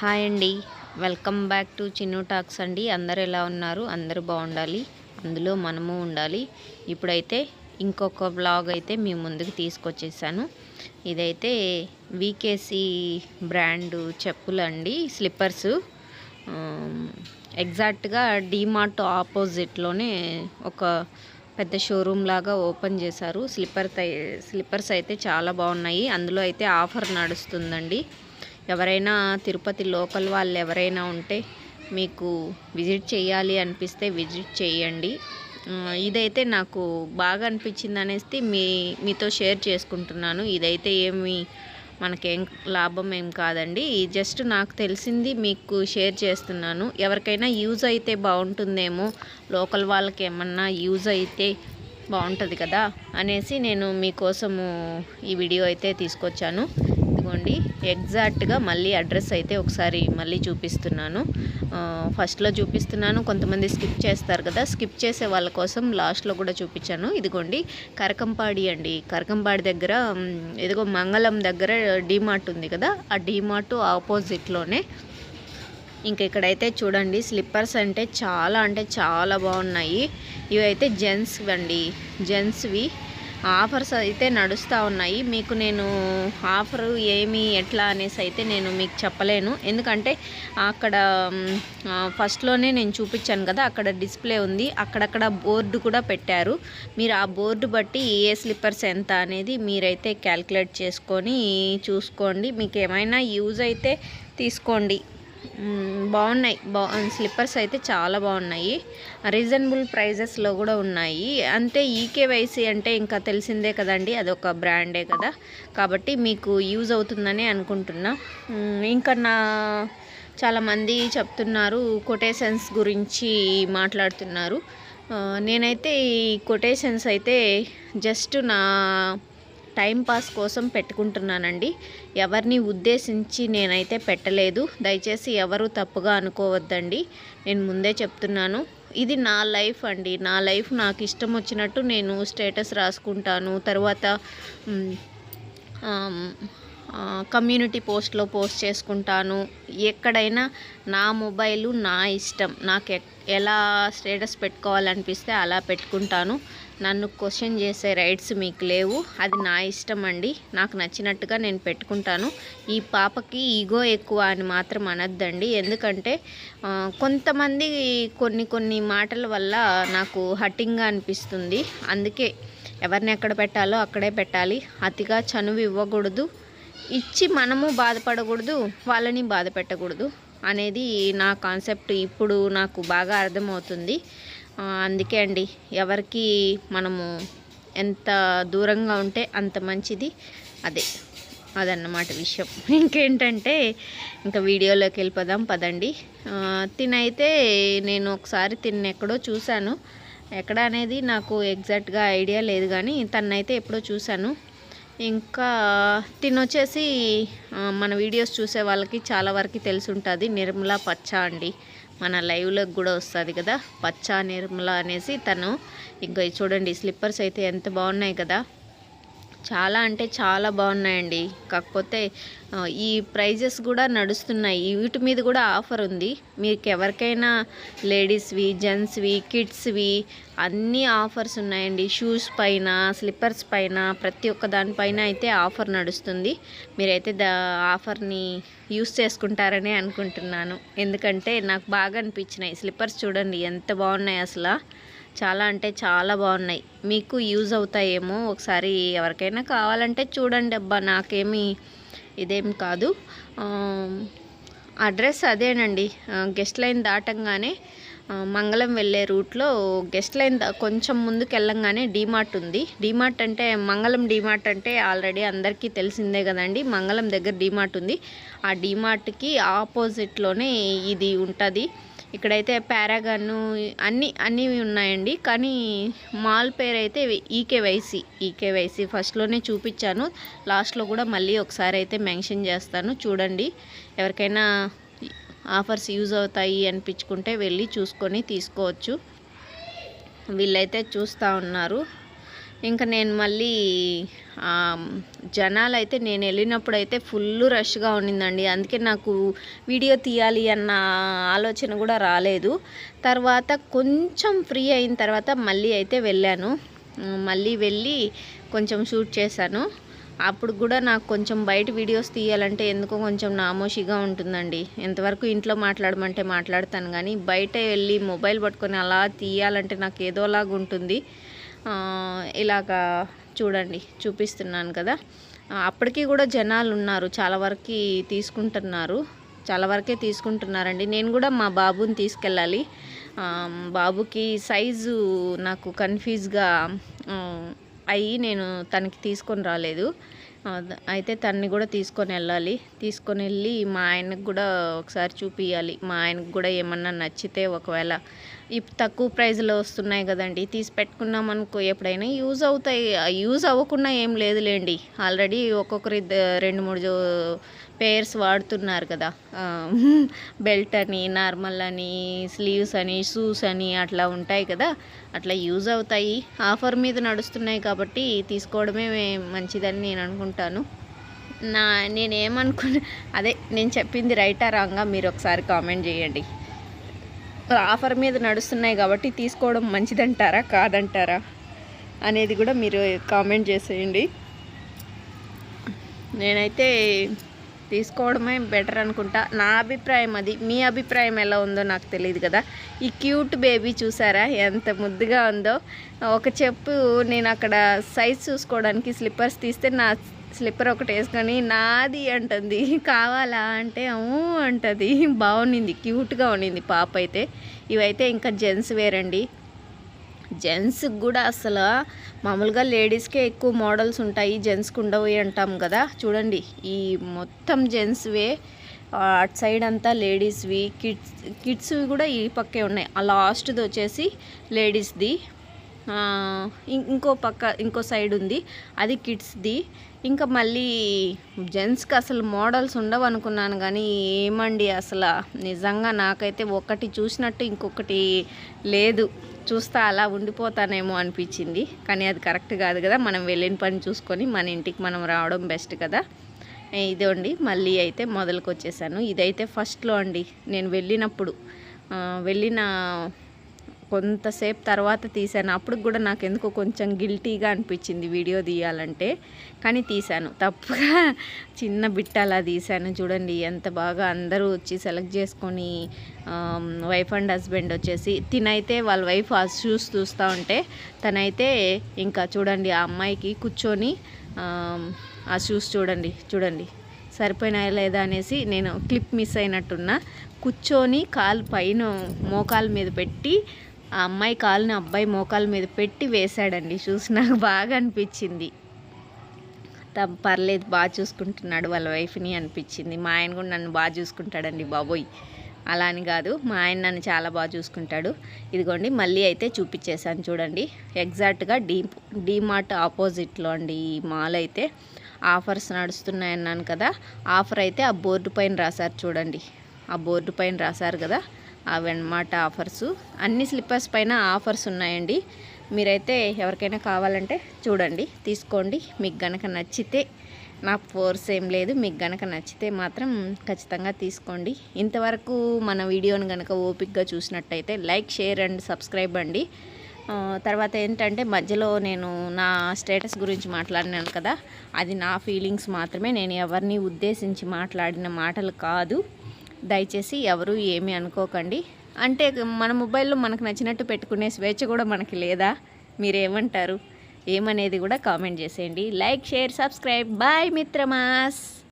Hi అండి. Welcome back to Chinnu talks అండి. అందరు ఎలా ఉన్నారు? అందరూ బాగుండాలి. అందులో మనము ఉండాలి. ఇప్పుడైతే ఇంకొక బ్లాగ్ అయితే మీ ముందుకు తీసుకొచ్చేసాను. ఇదైతే వీకేసీ బ్రాండ్ చెప్పులు అండి. స్లిప్పర్స్. ఎగ్జాక్ట్గా డీమార్ట్ ఆపోజిట్లోనే ఒక పెద్ద షోరూమ్ లాగా ఓపెన్ చేశారు. స్లిప్పర్ స్లిప్పర్స్ అయితే చాలా బాగున్నాయి. అందులో అయితే ఆఫర్ నడుస్తుందండి. ఎవరైనా తిరుపతి లోకల్ వాళ్ళు ఎవరైనా ఉంటే మీకు విజిట్ చేయాలి అనిపిస్తే విజిట్ చేయండి. ఇదైతే నాకు బాగా అనిపించింది అనేసి మీ మీతో షేర్ చేసుకుంటున్నాను. ఇదైతే ఏమి మనకేం లాభం ఏం కాదండి. జస్ట్ నాకు తెలిసింది మీకు షేర్ చేస్తున్నాను. ఎవరికైనా యూజ్ అయితే బాగుంటుందేమో లోకల్ వాళ్ళకి ఏమన్నా యూజ్ అయితే బాగుంటుంది కదా అనేసి నేను మీకోసము ఈ వీడియో అయితే తీసుకొచ్చాను. ఇదిగోండి ఎగ్జాక్ట్గా మళ్ళీ అడ్రస్ అయితే ఒకసారి మళ్ళీ చూపిస్తున్నాను. ఫస్ట్లో చూపిస్తున్నాను. కొంతమంది స్కిప్ చేస్తారు కదా. స్కిప్ చేసే వాళ్ళ కోసం లాస్ట్లో కూడా చూపించాను. ఇదిగోండి కరకంపాడి అండి. కరకంపాడి దగ్గర ఇదిగో మంగళం దగ్గర డీమార్ట్ ఉంది కదా. ఆ డీమార్ట్ ఆపోజిట్లోనే. ఇంక ఇక్కడైతే చూడండి స్లిప్పర్స్ అంటే చాలా అంటే చాలా బాగున్నాయి. ఇవి అయితే జెంట్స్ అండి. జెంట్స్వి ఆఫర్స్ అయితే నడుస్తూ ఉన్నాయి. మీకు నేను ఆఫర్ ఏమి ఎట్లా అనేసి అయితే నేను మీకు చెప్పలేను. ఎందుకంటే అక్కడ ఫస్ట్లోనే నేను చూపించాను కదా అక్కడ డిస్ప్లే ఉంది. అక్కడక్కడ బోర్డు కూడా పెట్టారు. మీరు ఆ బోర్డు బట్టి ఏ స్లిప్పర్స్ ఎంత అనేది మీరైతే క్యాల్కులేట్ చేసుకొని చూసుకోండి. మీకు ఏమైనా యూజ్ అయితే తీసుకోండి. బాగున్నాయి. బా స్లిప్పర్స్ అయితే చాలా బాగున్నాయి. రీజనబుల్ ప్రైజెస్లో కూడా ఉన్నాయి. అంతే ఈకేవైసీ అంటే ఇంకా తెలిసిందే కదండి అదొక బ్రాండే కదా. కాబట్టి మీకు యూజ్ అవుతుందని అనుకుంటున్నా. ఇంకా నా చాలామంది చెప్తున్నారు కొటేషన్స్ గురించి మాట్లాడుతున్నారు. నేనైతే ఈ కొటేషన్స్ అయితే జస్ట్ నా టైంపాస్ కోసం పెట్టుకుంటున్నానండి. ఎవరిని ఉద్దేశించి నేనైతే పెట్టలేదు. దయచేసి ఎవరు తప్పుగా అనుకోవద్దండి. నేను ముందే చెప్తున్నాను. ఇది నా లైఫ్ అండి. నా లైఫ్ నాకు ఇష్టం వచ్చినట్టు నేను స్టేటస్ రాసుకుంటాను. తర్వాత కమ్యూనిటీ పోస్ట్లో పోస్ట్ చేసుకుంటాను. ఎక్కడైనా నా మొబైలు నా ఇష్టం. నాకు ఎలా స్టేటస్ పెట్టుకోవాలనిపిస్తే అలా పెట్టుకుంటాను. నన్ను క్వశ్చన్ చేసే రైట్స్ మీకు లేవు. అది నా ఇష్టం అండి. నాకు నచ్చినట్టుగా నేను పెట్టుకుంటాను. ఈ పాపకి ఈగో ఎక్కువ అని మాత్రం అనద్దండి. ఎందుకంటే కొంతమంది కొన్ని కొన్ని మాటల వల్ల నాకు హట్టింగ్గా అనిపిస్తుంది. అందుకే ఎవరిని ఎక్కడ పెట్టాలో అక్కడే పెట్టాలి. అతిగా చనువు ఇవ్వకూడదు. ఇచ్చి మనము బాధపడకూడదు వాళ్ళని బాధ పెట్టకూడదు అనేది నా కాన్సెప్ట్. ఇప్పుడు నాకు బాగా అర్థమవుతుంది. అందుకే అండి ఎవరికి మనము ఎంత దూరంగా ఉంటే అంత మంచిది. అదే అదన్నమాట విషయం. ఇంకేంటంటే ఇంకా వీడియోలోకి వెళ్ళిపోదాం పదండి. తినైతే నేను ఒకసారి తిన్న ఎక్కడో చూశాను. ఎక్కడ అనేది నాకు ఎగ్జాక్ట్గా ఐడియా లేదు కానీ తన్నైతే ఎప్పుడో చూశాను. ఇంకా తినొచ్చేసి మన వీడియోస్ చూసే వాళ్ళకి చాలా వరకు తెలిసి ఉంటుంది నిర్మల పచ్చ అండి. మన లైవ్లోకి కూడా వస్తుంది కదా. పచ్చ నిర్మల అనేసి తను. ఇంకా చూడండి స్లిప్పర్స్ అయితే ఎంత బాగున్నాయి కదా. చాలా అంటే చాలా బాగున్నాయండి. కాకపోతే ఈ ప్రైజెస్ కూడా నడుస్తున్నాయి. వీటి మీద కూడా ఆఫర్ ఉంది. మీకు ఎవరికైనా లేడీస్వి జెంట్స్వి కిడ్స్వి అన్నీ ఆఫర్స్ ఉన్నాయండి. షూస్ పైన స్లిప్పర్స్ పైన ప్రతి ఒక్క దానిపైన అయితే ఆఫర్ నడుస్తుంది. మీరైతే దా ఆఫర్ని యూస్ చేసుకుంటారని అనుకుంటున్నాను. ఎందుకంటే నాకు బాగా అనిపించినాయి. స్లిప్పర్స్ చూడండి ఎంత బాగున్నాయి అసలు. చాలా అంటే చాలా బాగున్నాయి. మీకు యూజ్ అవుతాయేమో ఒకసారి ఎవరికైనా కావాలంటే చూడండి అబ్బా నాకేమీ ఇదేం కాదు. అడ్రస్ అదేనండి. గెస్ట్ లైన్ దాటంగానే మంగళం వెళ్ళే రూట్లో గెస్ట్ లైన్ కొంచెం ముందుకు వెళ్ళంగానే డీమార్ట్ ఉంది. డీమార్ట్ అంటే మంగళం డీమార్ట్ అంటే ఆల్రెడీ అందరికీ తెలిసిందే కదండి. మంగళం దగ్గర డీమార్ట్ ఉంది. ఆ డీమార్ట్కి ఆపోజిట్లోనే ఇది ఉంటుంది. ఇక్కడైతే పారాగన్ అన్ని అన్నీ ఉన్నాయండి. కానీ మాల్ పేరు అయితే ఈకేవైసీ ఈకేవైసీ. ఫస్ట్లోనే చూపించాను. లాస్ట్లో కూడా మళ్ళీ ఒకసారి అయితే మెన్షన్ చేస్తాను. చూడండి. ఎవరికైనా ఆఫర్స్ యూజ్ అవుతాయి అనిపించుకుంటే వెళ్ళి చూసుకొని తీసుకోవచ్చు. వీళ్ళైతే చూస్తూ ఉన్నారు. ఇంకా నేను మళ్ళీ జనాలు అయితే నేను వెళ్ళినప్పుడు అయితే ఫుల్ రష్గా ఉండిందండి. అందుకే నాకు వీడియో తీయాలి అన్న ఆలోచన కూడా రాలేదు. తర్వాత కొంచెం ఫ్రీ అయిన తర్వాత మళ్ళీ అయితే వెళ్ళాను. మళ్ళీ వెళ్ళి కొంచెం షూట్ చేశాను. అప్పుడు కూడా నాకు కొంచెం బయట వీడియోస్ తీయాలంటే ఎందుకో కొంచెం నామోషిగా ఉంటుందండి. ఎంతవరకు ఇంట్లో మాట్లాడమంటే మాట్లాడతాను కానీ బయట వెళ్ళి మొబైల్ పట్టుకొని అలా తీయాలంటే నాకు ఏదోలాగా ఉంటుంది ఇలాగా చూడండి చూపిస్తున్నాను కదా. అప్పటికీ కూడా జనాలు ఉన్నారు చాలా వరకు తీసుకుంటున్నారు చాలా వరకే తీసుకుంటున్నారండి. నేను కూడా మా బాబుని తీసుకెళ్ళాలి. బాబుకి సైజు నాకు కన్ఫ్యూజ్గా అయ్యి నేను తనకి తీసుకొని రాలేదు. అయితే తన్ని కూడా తీసుకొని వెళ్ళాలి. తీసుకొని వెళ్ళి మా ఆయనకు కూడా ఒకసారి చూపించాలి మా ఆయనకు కూడా ఏమన్నా నచ్చితే ఒకవేళ తక్కువ ప్రైజ్లో వస్తున్నాయి కదండి. తీసి పెట్టుకున్నాం అనుకో ఎప్పుడైనా యూజ్ అవుతాయి. యూజ్ అవ్వకుండా ఏం లేదులేండి. ఆల్రెడీ ఒక్కొక్కరి రెండు మూడు జో- పేర్స్ వాడుతున్నారు కదా. బెల్ట్ అని నార్మల్ అని స్లీవ్స్ అని షూస్ అని అట్లా ఉంటాయి కదా. అట్లా యూజ్ అవుతాయి. ఆఫర్ మీద నడుస్తున్నాయి కాబట్టి తీసుకోవడమే మంచిదని నేను అనుకుంటాను. నా నేనేమనుకున్నా అదే నేను చెప్పింది రైటా రాంగా మీరు ఒకసారి కామెంట్ చేయండి. ఆఫర్ మీద నడుస్తున్నాయి కాబట్టి తీసుకోవడం మంచిదంటారా కాదంటారా అనేది కూడా మీరు కామెంట్ చేసేయండి. నేనైతే తీసుకోవడమే బెటర్ అనుకుంటా. నా అభిప్రాయం అది. మీ అభిప్రాయం ఎలా ఉందో నాకు తెలియదు కదా. ఈ క్యూట్ బేబీ చూసారా? ఎంత ముద్దుగా ఉందో. ఒక చెప్పు నేను అక్కడ సైజ్ చూసుకోవడానికి స్లిప్పర్స్ తీస్తే నా స్లిప్పర్ ఒకటి వేసుకొని నాది అంటుంది కావాలా అంటే అవు అంటది. బాగుండింది క్యూట్గా ఉండింది పాప అయితే. ఇవైతే ఇంకా జెంట్స్ వేరండి. జెంట్స్కి కూడా అసలు మామూలుగా లేడీస్కే ఎక్కువ మోడల్స్ ఉంటాయి జెంట్స్కి ఉండవు అంటాం కదా. చూడండి ఈ మొత్తం జెంట్స్వే ఆ, అటు సైడ్ అంతా లేడీస్వి కిడ్స్ కిడ్స్వి కూడా ఈ పక్కే ఉన్నాయి. ఆ లాస్ట్ది వచ్చేసి లేడీస్ది. ఇంకో పక్క ఇంకో సైడ్ ఉంది. అది కిడ్స్ది. ఇంకా మళ్ళీ జెంట్స్కి అసలు మోడల్స్ ఉండవు అనుకున్నాను కానీ ఏమండి అసలు? నిజంగా నాకైతే ఒకటి చూసినట్టు ఇంకొకటి లేదు. చూస్తా అలా ఉండిపోతానేమో అనిపించింది. కానీ అది కరెక్ట్ కాదు కదా. మనం వెళ్ళిన పని చూసుకొని మన ఇంటికి మనం రావడం బెస్ట్ కదా. ఇదండి మళ్ళీ అయితే మొదలుకొచ్చేసాను. ఇదైతే ఫస్ట్లో అండి. నేను వెళ్ళినప్పుడు వెళ్ళిన కొంతసేపు తర్వాత తీశాను. అప్పుడు కూడా నాకు ఎందుకో కొంచెం గిల్టీగా అనిపించింది వీడియో తీయాలంటే. కానీ తీశాను. తప్పుగా చిన్న బిట్ అలా తీశాను. చూడండి ఎంత బాగా అందరూ వచ్చి సెలెక్ట్ చేసుకొని వైఫ్ అండ్ హస్బెండ్ వచ్చేసి తినైతే వాళ్ళ వైఫ్ ఆ షూస్ చూస్తూ ఉంటే తనైతే ఇంకా చూడండి ఆ అమ్మాయికి కూర్చొని ఆ షూస్ చూడండి చూడండి సరిపోయినాయా లేదా అనేసి నేను క్లిప్ మిస్ అయినట్టున్నా. కూర్చొని కాలు పైన మోకాల మీద పెట్టి ఆ అమ్మాయి కాలుని అబ్బాయి మోకాల మీద పెట్టి వేశాడండి. షూస్ నాకు బాగా అనిపించింది. త- పర్లేదు బాగా చూసుకుంటున్నాడు వాళ్ళ వైఫ్ని అనిపించింది. మా ఆయన కూడా నన్ను బాగా చూసుకుంటాడండి బాబోయ్. అలా అని కాదు మా ఆయన నన్ను చాలా బాగా చూసుకుంటాడు. ఇదిగోండి మళ్ళీ అయితే చూపించేశాను చూడండి. ఎగ్జాక్ట్గా డీ డీమార్ట్ ఆపోజిట్లో అండి ఈ మాల్ అయితే. ఆఫర్స్ నడుస్తున్నాయి అన్నాను కదా. ఆఫర్ అయితే ఆ బోర్డు పైన రాశారు చూడండి. ఆ బోర్డు పైన రాశారు కదా. అవన్నమాట ఆఫర్స్. అన్ని స్లిప్పర్స్ పైన ఆఫర్స్ ఉన్నాయండి. మీరైతే ఎవరికైనా కావాలంటే చూడండి తీసుకోండి. మీకు గనక నచ్చితే నా ఫోర్స్ ఏం లేదు. మీకు గనక నచ్చితే మాత్రం ఖచ్చితంగా తీసుకోండి. ఇంతవరకు మన వీడియోని గనక ఓపిక్గా చూసినట్టయితే లైక్ షేర్ అండ్ సబ్స్క్రైబ్ అండి. తర్వాత ఏంటంటే మధ్యలో నేను నా స్టేటస్ గురించి మాట్లాడినాను కదా అది నా ఫీలింగ్స్ మాత్రమే. నేను ఎవరిని ఉద్దేశించి మాట్లాడిన మాటలు కాదు. దయచేసి ఎవరు ఏమీ అనుకోకండి. అంటే మన మొబైల్లో మనకు నచ్చినట్టు పెట్టుకునే స్వేచ్ఛ కూడా మనకి లేదా? మీరేమంటారు? ఏమనేది కూడా కామెంట్ చేసేయండి. Like share subscribe. బాయ్ మిత్రమాస్.